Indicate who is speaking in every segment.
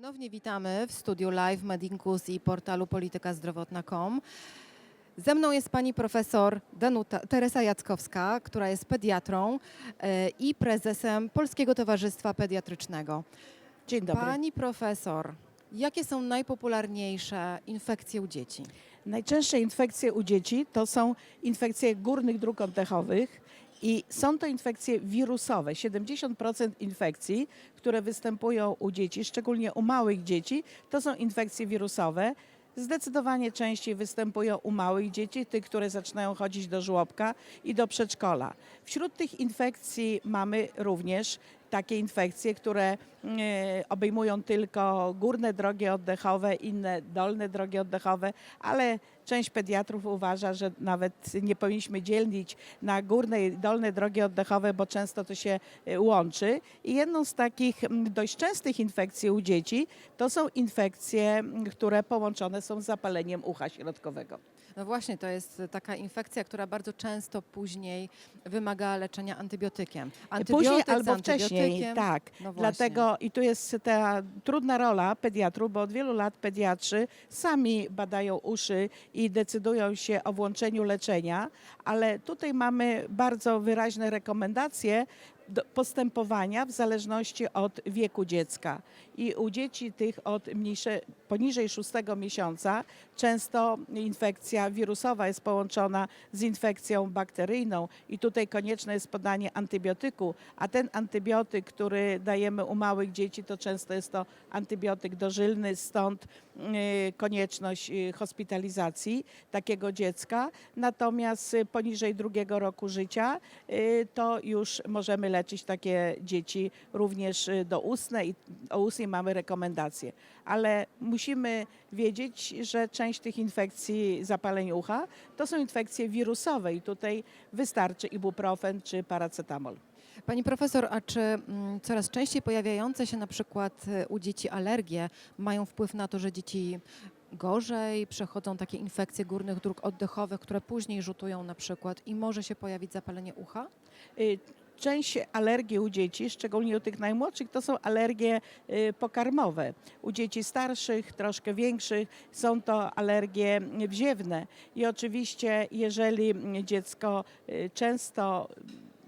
Speaker 1: Ponownie witamy w studiu live Medinkus i portalu politykazdrowotna.com. Ze mną jest pani profesor Danuta, Teresa Jackowska, która jest pediatrą e, i prezesem Polskiego Towarzystwa Pediatrycznego.
Speaker 2: Dzień dobry.
Speaker 1: Pani profesor, jakie są najpopularniejsze infekcje u dzieci?
Speaker 2: Najczęstsze infekcje u dzieci to są infekcje górnych dróg oddechowych i są to infekcje wirusowe. 70% infekcji, które występują u dzieci, szczególnie u małych dzieci, to są infekcje wirusowe. Zdecydowanie częściej występują u małych dzieci, tych, które zaczynają chodzić do żłobka i do przedszkola. Wśród tych infekcji mamy również takie infekcje, które e, obejmują tylko górne drogi oddechowe, inne dolne drogi oddechowe, ale część pediatrów uważa, że nawet nie powinniśmy dzielić na górne i dolne drogi oddechowe, bo często to się e, łączy. I jedną z takich dość częstych infekcji u dzieci to są infekcje, które połączone są z zapaleniem ucha środkowego.
Speaker 1: No właśnie, to jest taka infekcja, która bardzo często później wymaga leczenia antybiotykiem.
Speaker 2: Później
Speaker 1: Antybiotyk z
Speaker 2: albo wcześniej, tak.
Speaker 1: No.
Speaker 2: Dlatego i tu jest ta trudna rola pediatrów, bo od wielu lat pediatrzy sami badają uszy i decydują się o włączeniu leczenia, ale tutaj mamy bardzo wyraźne rekomendacje postępowania w zależności od wieku dziecka. I u dzieci tych od mniejsze, poniżej 6 miesiąca często infekcja wirusowa jest połączona z infekcją bakteryjną i tutaj konieczne jest podanie antybiotyku, a ten antybiotyk, który dajemy u małych dzieci, to często jest to antybiotyk dożylny, stąd y, konieczność y, hospitalizacji takiego dziecka. Natomiast y, poniżej drugiego roku życia to już możemy leczyć takie dzieci również y, doustne i o ustnej mamy rekomendacje. Ale musimy wiedzieć, że część tych infekcji zapaleń ucha to są infekcje wirusowe i tutaj wystarczy ibuprofen czy paracetamol.
Speaker 1: Pani profesor, a czy mm, coraz częściej pojawiające się na przykład y, u dzieci alergie mają wpływ na to, że dzieci gorzej przechodzą takie infekcje górnych dróg oddechowych, które później rzutują na przykład i może się pojawić zapalenie ucha?
Speaker 2: Y, Część alergii u dzieci, szczególnie u tych najmłodszych, to są alergie y, pokarmowe. U dzieci starszych, troszkę większych, są to alergie wziewne. I oczywiście, jeżeli dziecko y, często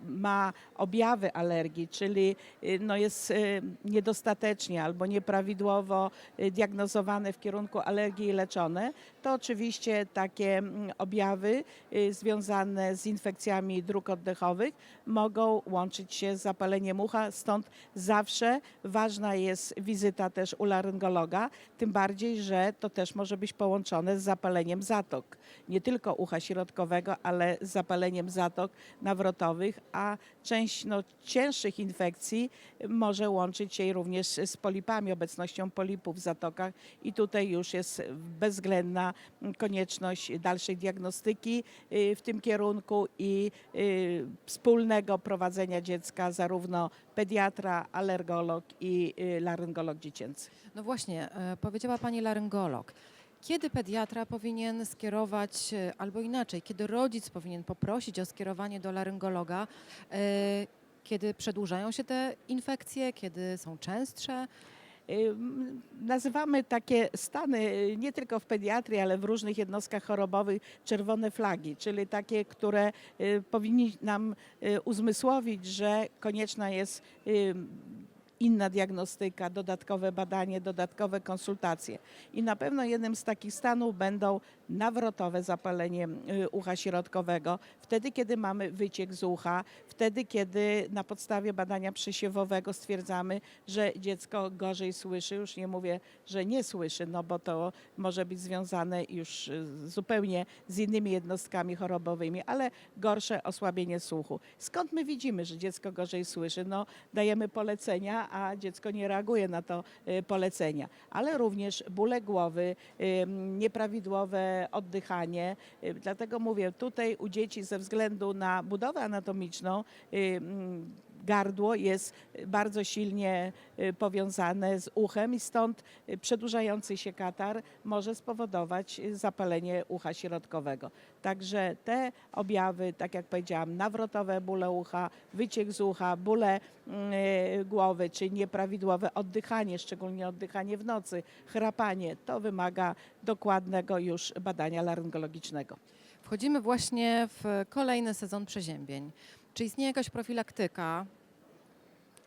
Speaker 2: ma objawy alergii, czyli y, no jest y, niedostatecznie albo nieprawidłowo y, diagnozowane w kierunku alergii leczone, to oczywiście takie mm, objawy związane z infekcjami dróg oddechowych mogą łączyć się z zapaleniem ucha, stąd zawsze ważna jest wizyta też u laryngologa, tym bardziej, że to też może być połączone z zapaleniem zatok, nie tylko ucha środkowego, ale z zapaleniem zatok nawrotowych, a część no, cięższych infekcji może łączyć się również z polipami, obecnością polipów w zatokach i tutaj już jest bezwzględna konieczność dalszej diagnostyki y, w tym kierunku i y, wspólnego prowadzenia dziecka zarówno pediatra, alergolog i y, laryngolog dziecięcy.
Speaker 1: No właśnie, e, powiedziała Pani laryngolog. Kiedy pediatra powinien skierować, e, albo inaczej, kiedy rodzic powinien poprosić o skierowanie do laryngologa, e, kiedy przedłużają się te infekcje, kiedy są częstsze?
Speaker 2: Ym, Nazywamy takie stany nie tylko w pediatrii, ale w różnych jednostkach chorobowych czerwone flagi, czyli takie, które powinni nam uzmysłowić, że konieczna jest inna diagnostyka, dodatkowe badanie, dodatkowe konsultacje. I na pewno jednym z takich stanów będą nawrotowe zapalenie y, ucha środkowego, wtedy kiedy mamy wyciek z ucha, wtedy kiedy na podstawie badania przesiewowego stwierdzamy, że dziecko gorzej słyszy, już nie mówię, że nie słyszy, no bo to może być związane już y, zupełnie z innymi jednostkami chorobowymi, ale gorsze osłabienie słuchu. Skąd my widzimy, że dziecko gorzej słyszy? No dajemy polecenia, a dziecko nie reaguje na to y, polecenia, ale również bóle głowy, y, nieprawidłowe oddychanie. Y, Dlatego mówię, tutaj u dzieci ze względu na budowę anatomiczną mm, gardło jest bardzo silnie y, powiązane z uchem i stąd przedłużający się katar może spowodować y, zapalenie ucha środkowego. Także te objawy, tak jak powiedziałam, nawrotowe bóle ucha, wyciek z ucha, bóle y, głowy, czy nieprawidłowe oddychanie, szczególnie oddychanie w nocy, chrapanie, to wymaga dokładnego już badania laryngologicznego.
Speaker 1: Wchodzimy właśnie w kolejny sezon przeziębień. Czy istnieje jakaś profilaktyka,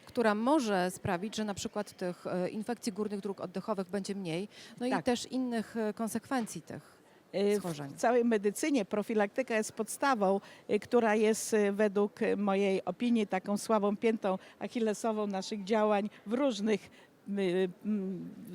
Speaker 1: która może sprawić, że na przykład tych e, infekcji górnych dróg oddechowych będzie mniej, no i
Speaker 2: Tak.
Speaker 1: też innych e, konsekwencji tych
Speaker 2: Y,
Speaker 1: schorzeń?
Speaker 2: W całej medycynie profilaktyka jest podstawą, która jest według mojej opinii taką słabą piętą achillesową naszych działań w różnych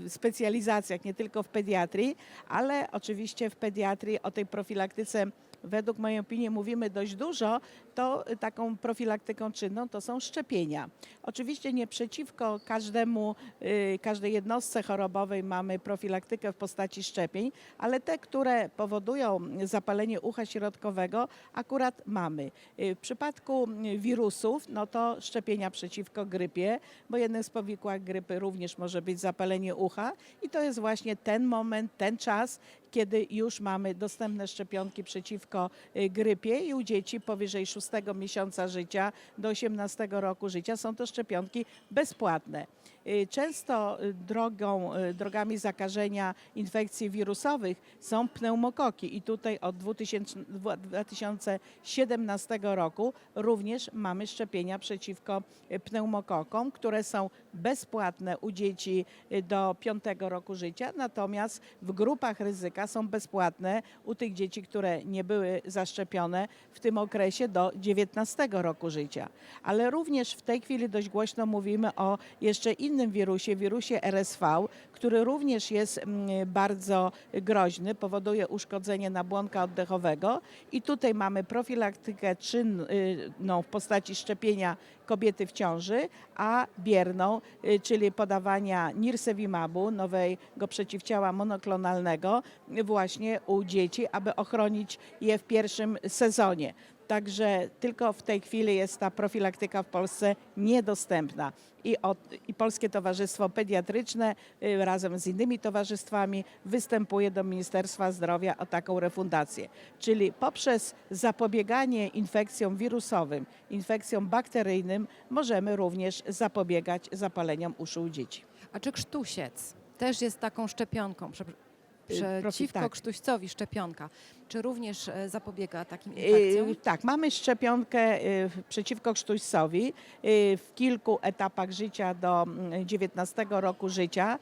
Speaker 2: specjalizacjach, nie tylko w pediatrii, ale oczywiście w pediatrii o tej profilaktyce według mojej opinii mówimy dość dużo, to y, taką profilaktyką czynną to są szczepienia. Oczywiście nie przeciwko każdemu, y, każdej jednostce chorobowej mamy profilaktykę w postaci szczepień, ale te, które powodują zapalenie ucha środkowego, akurat mamy. Y, W przypadku y, wirusów, no to szczepienia przeciwko grypie, bo jednym z powikłań grypy również może być zapalenie ucha i to jest właśnie ten moment, ten czas, kiedy już mamy dostępne szczepionki przeciwko y, grypie i u dzieci powyżej 6 miesiąca życia do 18 roku życia są to szczepionki bezpłatne. Y, Często y, drogą, drogami zakażenia infekcji wirusowych są pneumokoki i tutaj od 2000, dwa- 2017 roku również mamy szczepienia przeciwko pneumokokom, które są bezpłatne u dzieci do 5 roku życia, natomiast w grupach ryzyka są bezpłatne u tych dzieci, które nie były zaszczepione w tym okresie do 19 roku życia. Ale również w tej chwili dość głośno mówimy o jeszcze innym wirusie, wirusie RSV, który również jest mm, bardzo groźny, powoduje uszkodzenie nabłonka oddechowego i tutaj mamy profilaktykę czynną w postaci szczepienia kobiety w ciąży, a bierną, y, czyli podawania nirsewimabu, nowego przeciwciała monoklonalnego właśnie u dzieci, aby ochronić je w pierwszym sezonie. Także tylko w tej chwili jest ta profilaktyka w Polsce niedostępna. I, od, I Polskie Towarzystwo Pediatryczne y, razem z innymi towarzystwami występuje do Ministerstwa Zdrowia o taką refundację. Czyli poprzez zapobieganie infekcjom wirusowym, infekcjom bakteryjnym możemy również zapobiegać zapaleniom uszu u dzieci.
Speaker 1: A czy krztusiec też jest taką szczepionką?
Speaker 2: Profi-
Speaker 1: Przeciwko
Speaker 2: tak.
Speaker 1: krztuścowi szczepionka. Czy również e, zapobiega takim
Speaker 2: Yy,
Speaker 1: infekcjom?
Speaker 2: Tak, mamy szczepionkę yy, przeciwko krztuścowi w kilku etapach życia do mm, 19 roku życia.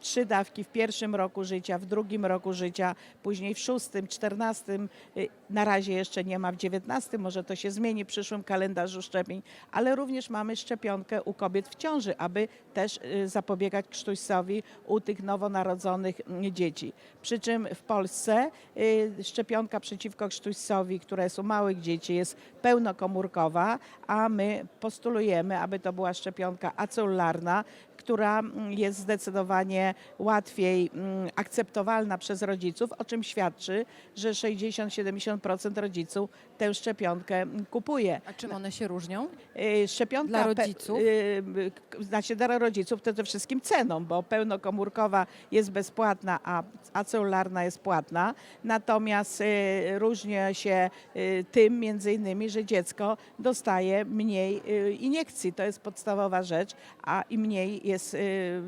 Speaker 2: Trzy dawki w pierwszym roku życia, w drugim roku życia, później w szóstym, czternastym. yy, Na razie jeszcze nie ma w dziewiętnastym, może to się zmieni w przyszłym kalendarzu szczepień, ale również mamy szczepionkę u kobiet w ciąży, aby też yy, zapobiegać krztuścowi u tych nowonarodzonych mm, dzieci. Przy czym w Polsce y, szczepionka przeciwko krztuścowi, która jest u małych dzieci, jest pełnokomórkowa, a my postulujemy, aby to była szczepionka acellularna, która mm, jest zdecydowanie łatwiej mm, akceptowalna przez rodziców, o czym świadczy, że 60-70% rodziców tę szczepionkę kupuje.
Speaker 1: A czym one się różnią?
Speaker 2: Y, Szczepionka
Speaker 1: Dla
Speaker 2: pe-
Speaker 1: rodziców?
Speaker 2: y, k- Znaczy dla rodziców przede wszystkim ceną, bo pełnokomórkowa jest bezpłatna, a acellularna jest płatna. Natomiast y, różni się y, tym między innymi, że dziecko dostaje mniej y, iniekcji. To jest podstawowa rzecz, a i mniej jest y,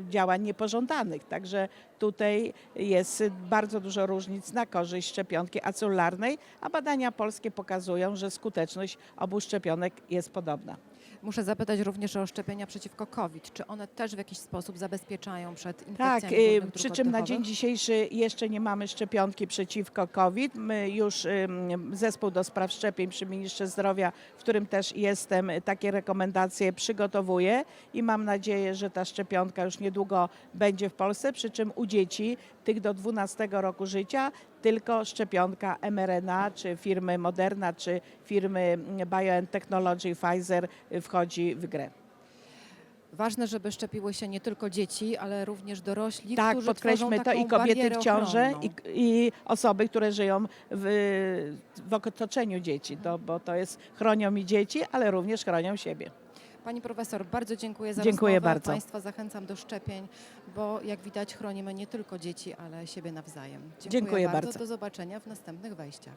Speaker 2: działań niepożądanych. Także tutaj jest bardzo dużo różnic na korzyść szczepionki acellularnej, a badania polskie pokazują, że skuteczność obu szczepionek jest podobna.
Speaker 1: Muszę zapytać również o szczepienia przeciwko COVID. Czy one też w jakiś sposób zabezpieczają przed
Speaker 2: Tak,
Speaker 1: infekcjami
Speaker 2: y,
Speaker 1: górnych dróg
Speaker 2: przy czym na dzień dzisiejszy jeszcze nie mamy szczepionki przeciwko COVID. My już zespół do spraw szczepień przy ministrze zdrowia, w którym też jestem, y, takie rekomendacje przygotowuje i mam nadzieję, że ta szczepionka już niedługo będzie w Polsce, przy czym u dzieci tych do 12 roku życia tylko szczepionka mRNA, czy firmy Moderna, czy firmy BioNTechnology Pfizer wchodzi w grę.
Speaker 1: ważne, żeby szczepiły się nie tylko dzieci, ale również dorośli,
Speaker 2: Tak,
Speaker 1: którzy
Speaker 2: podkreślmy to i kobiety w ciąży, i, i osoby, które żyją w, w otoczeniu dzieci, to, bo to jest chronią i dzieci, ale również chronią siebie.
Speaker 1: Pani profesor, bardzo dziękuję za
Speaker 2: Dziękuję
Speaker 1: rozmowę.
Speaker 2: bardzo.
Speaker 1: Państwa zachęcam do szczepień, bo jak widać chronimy nie tylko dzieci, ale siebie nawzajem.
Speaker 2: Dziękuję
Speaker 1: bardzo.
Speaker 2: bardzo.
Speaker 1: Do zobaczenia w następnych wejściach.